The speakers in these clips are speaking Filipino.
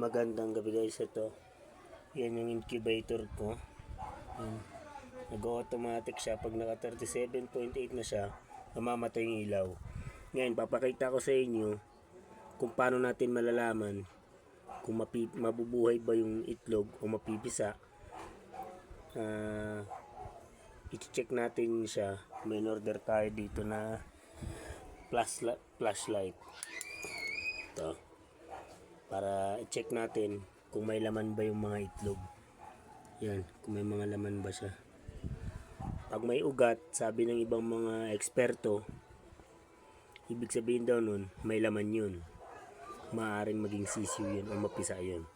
Magandang gabi guys ito. Yan yung incubator ko. Yan. Nag-automatic siya. Pag naka 37.8 na siya, namamatay yung ilaw. Ngayon, papakita ko sa inyo kung paano natin malalaman kung mabubuhay ba yung itlog o mapipisa. Ah, i-check natin siya. May order tayo dito na flashlight. flashlight. Ito para i-check natin kung may laman ba yung mga itlog. Yan, kung may mga laman ba siya. Pag may ugat, sabi ng ibang mga eksperto, ibig sabihin daw nun, may laman yun. Maaaring maging sisiw yun o mapisa yun.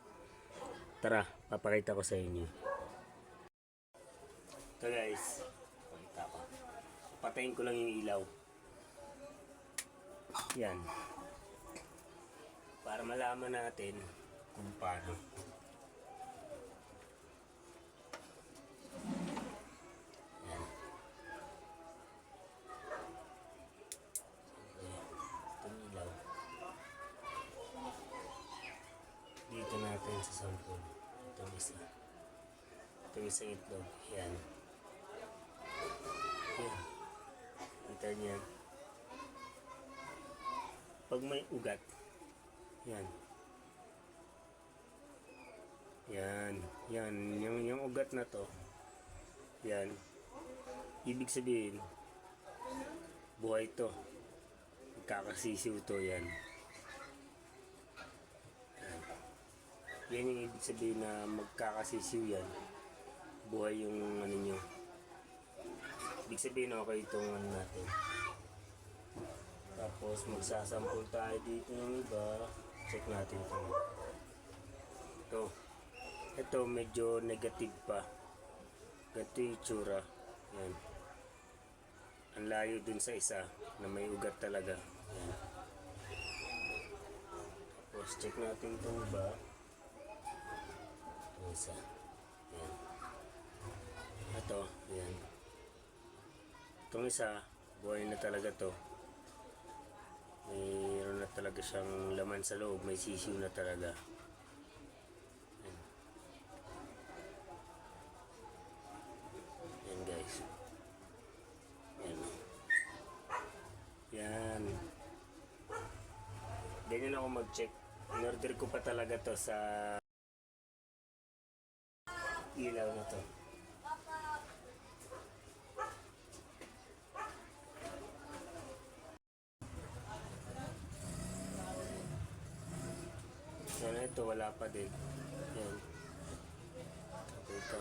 Tara, papakita ko sa inyo. Ito guys, pakita. Patayin ko lang yung ilaw. Yan para malaman natin kung paano. Yan. Itong ilaw. Dito natin sa sampul. Itong isa. Itong isang itlog. Yan. Yan. Kita niya. Pag may ugat, yan. Yan. Yan. Yung, yung ugat na to. Yan. Ibig sabihin, buhay to. Kakasisiw to yan. Yan. Yan yung ibig sabihin na magkakasisiw yan. Buhay yung ano nyo. Ibig sabihin okay itong ano natin. Tapos magsasampul tayo dito ng iba. Check natin ito. Ito. Ito medyo negative pa. Ganito yung itsura. Yan. Ang layo dun sa isa na may ugat talaga. Yan. Tapos check natin itong iba. Ito isa. Yan. Ito. Yan. Itong isa, buhay na talaga to mayroon na talaga siyang laman sa loob. May sisiw na talaga. Yan guys. Yan yan ganyan ako mag check in order ko pa talaga to sa ilaw na to Yan ito, wala pa din. Yan. Ito.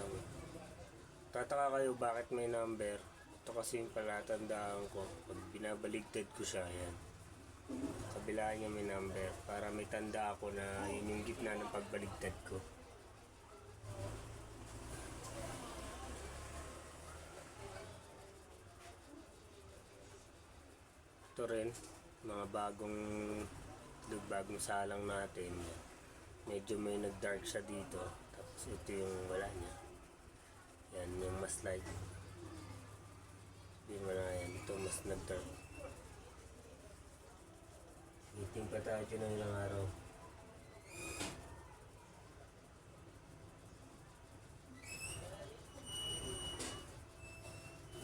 Tataka kayo bakit may number. Ito kasi yung palatandaan ko. Pag binabaligtad ko siya, yan. Kabila niya may number. Para may tanda ako na yun yung gitna ng pagbaligtad ko. Ito rin, mga bagong bagong salang natin. Medyo may nag-dark siya dito. Tapos ito yung wala niya. Yan, yung mas light. Hindi mo na yan. Ito mas nag-dark. Meeting pa tayo ng ilang araw.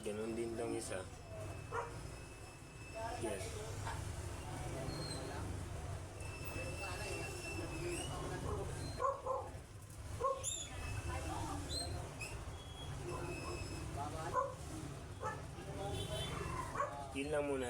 Ganon din lang isa. Yan. Yun lang muna.